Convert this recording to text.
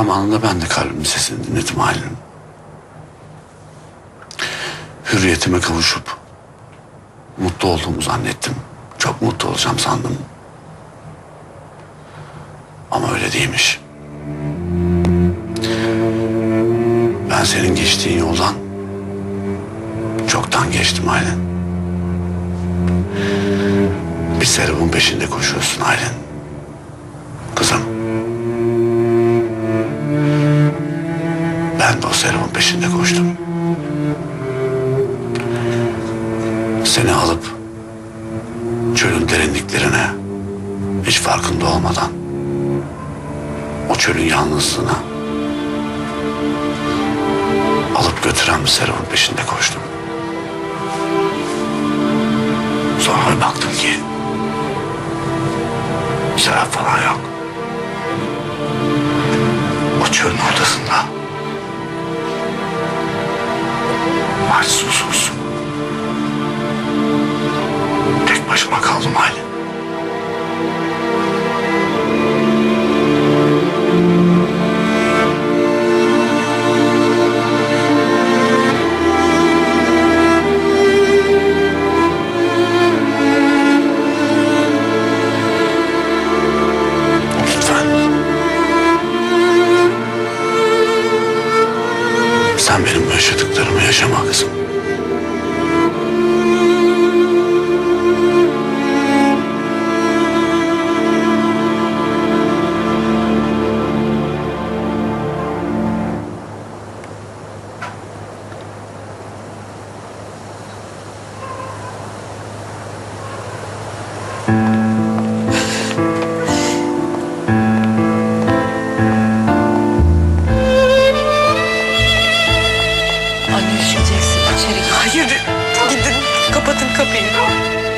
Zamanında ben de kalbimin sesini dinledim Aylin. Hürriyetime kavuşup mutlu olduğumu zannettim. Çok mutlu olacağım sandım. Ama öyle değilmiş. Ben senin geçtiğin yoldan çoktan geçtim Aylin. Bir serumun peşinde koşuyorsun Aylin. Kızım. Ben de o serumun peşinde koştum. Seni alıp çölün derinliklerine hiç farkında olmadan o çölün yalnızlığına alıp götüren bir serumun peşinde koştum. Sonra baktım ki serap falan yok. O çölün ortasında あ、そう。Sen benim yaşadıklarımı yaşama kızım. Anne üşüyeceksin içeri. Hayır gidin kapatın kapıyı.